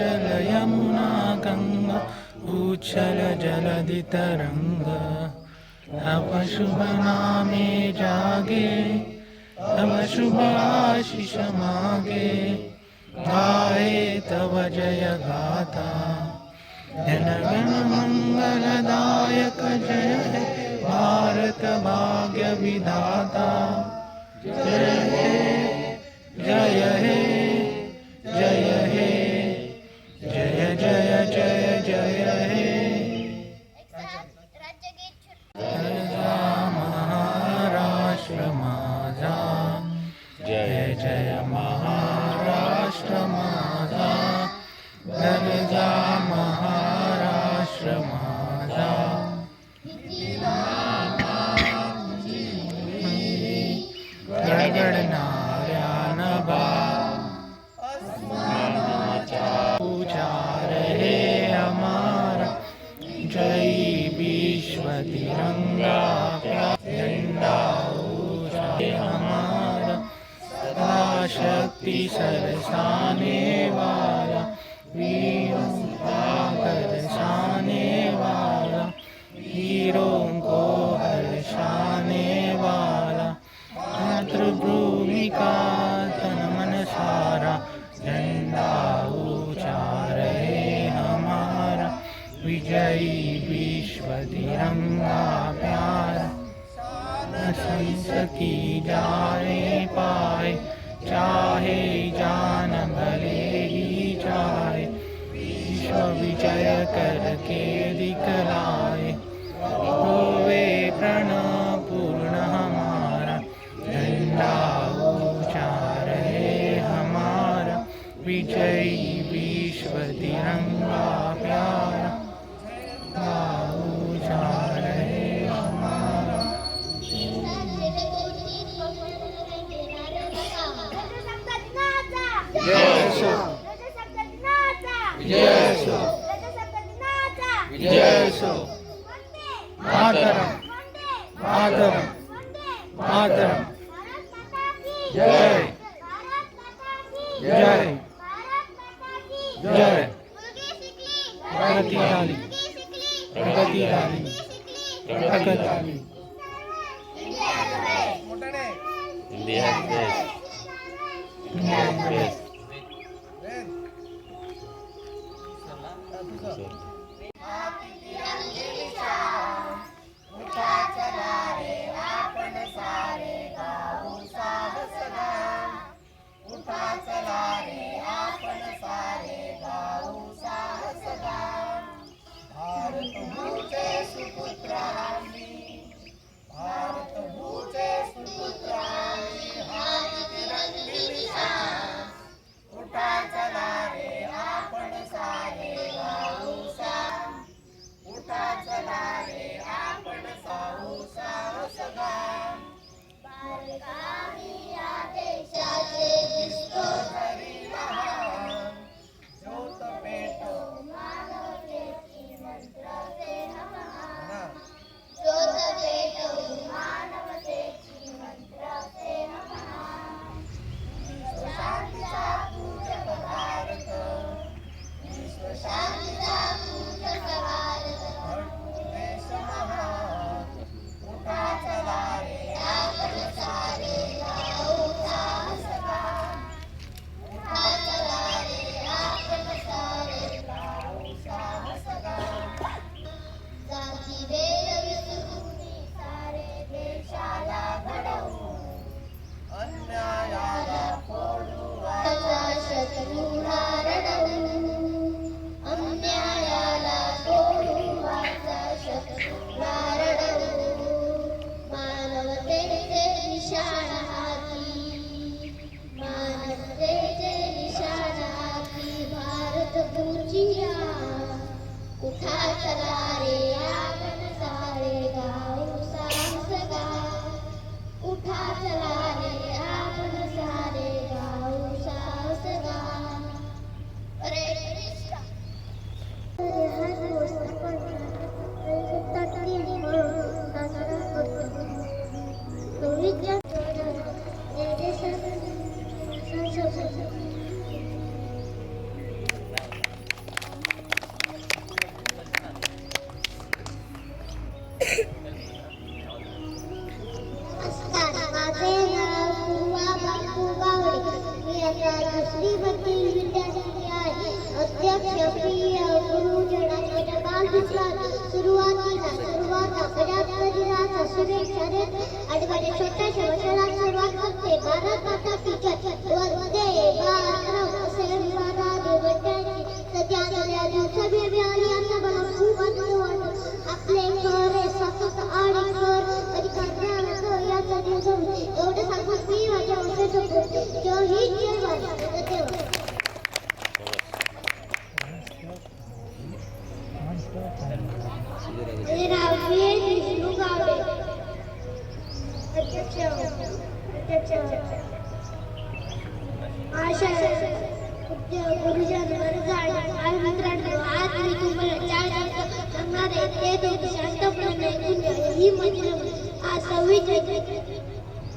हिमाचल यमुना गंगा उच्छल जलधि तरंग शुभ नामे जागे तव शुभ आशीष मागे। गाये तव जय गाथा जनगण मंगलदायक जय हे, भारत भाग्य विधाता। जय हे जय हे। शक्ति सरसाने वाला। वीरों वाला। हीरों को हर्षाने वाला। मातृभूमि का तन मन सारा। झंडा ऊँचा हमारा। विजयी विश्व तिरंगा प्यारा। संस जाए கடக்கேதிக்கலாம் மாதரம் மாதரம் மாதரம் ஜெய் ஜெய் ஜெய் பிரகதிதானி பிரகதிதானி பிரகதானி இந்தியா இந்தியா কোথায় प्रिय गुरुजनांकडे बाल दिसला सुरुवातीला, सुरुवात आपल्या शरीराचा शुभेच्छा देत आठवड्या छोट्याशा वचनात सुरुवात करते, भारत माता टीचर वंदे भारत असे विवादाने वंद्याची सध्या नव्या दिवसावी मिळाली. आता मला खूप आनंद वाटतो आपले घर हे सतत आणि घर. अधिकार मिळालं याचा दिवस एवढं सांगून मी माझ्या वंशाचं बोलते जय हिंद हे विष्णू आशा गुरुजन वर्ग आणि मित्रांनो आज मी तुम्हाला चार शब्द सांगणार आहे ते तुम्ही शांतपणे ऐकून घ्या ही मंत्र आज सव्वीस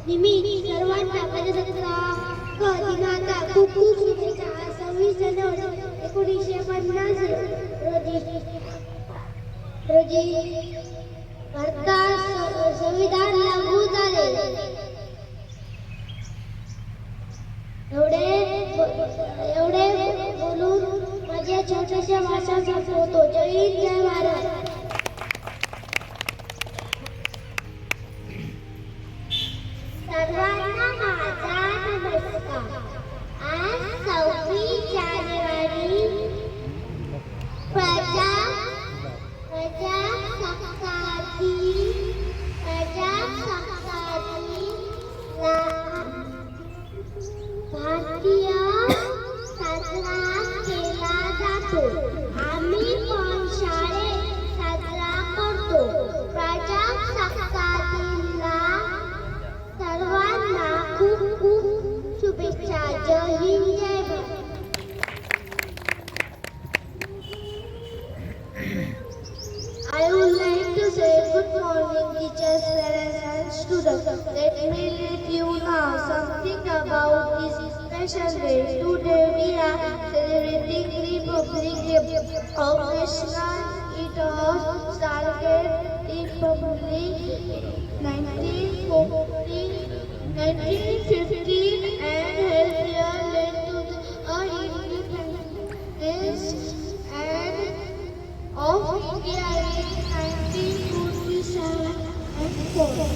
निमित्त सर्वांना प्रजासत्ताक दिनाचा खूप खूप शुभेच्छा आज सव्वीस जानेवारी एकोणीसशे पन्नास रोजी रोजी भारतात संविधान लागू झाले. एवढे एवढे बोलून माझ्या छोट्याशा भाषा संपवतो जय हिंद जय महाराज शुभेच्छा जय हिंद जय Bharat I would like to say good morning teachers, parents and students. Let me let you know something about this special day. Today we are celebrating Republic Day of National It was started Republic 1940, 1950 and to the independence and of India in 1947 and 4.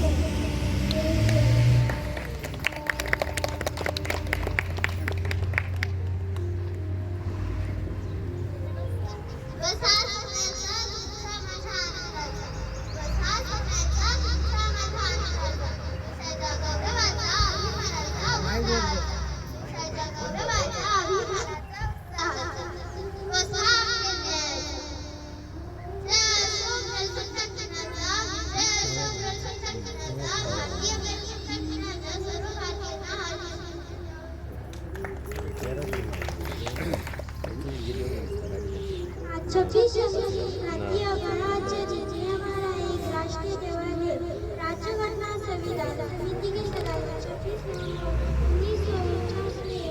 छब्बीस भारतीय गणराज्य जिथे हमारा एक राष्ट्रीय त्योहार है राज्यघटना संविधान समिति के सदस्य छब्बीस नवंबर उन्नीस सौ उनचास में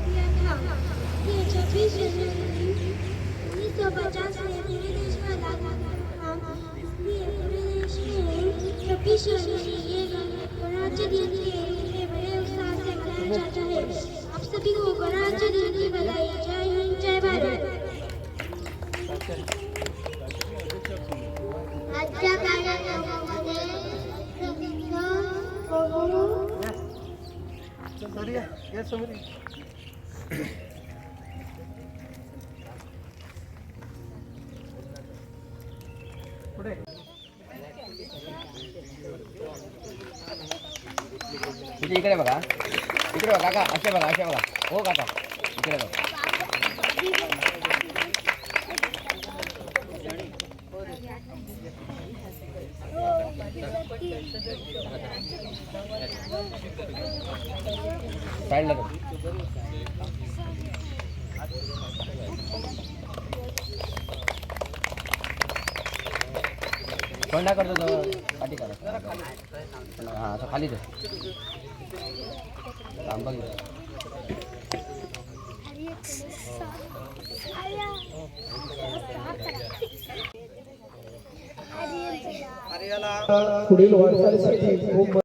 किया था ये छब्बीस जनवरी उन्नीस सौ पचास में पूरे देश में लागू हुआ इसलिए पूरे देश में छब्बीस जनवरी इकडे बघा. इकडे बघा काका. असे बघा असे बघा. हो काका. इकडे बघा. थंडा करतो काठी करा हां असं खाली दे. पुढील वाटचालीसाठी खूप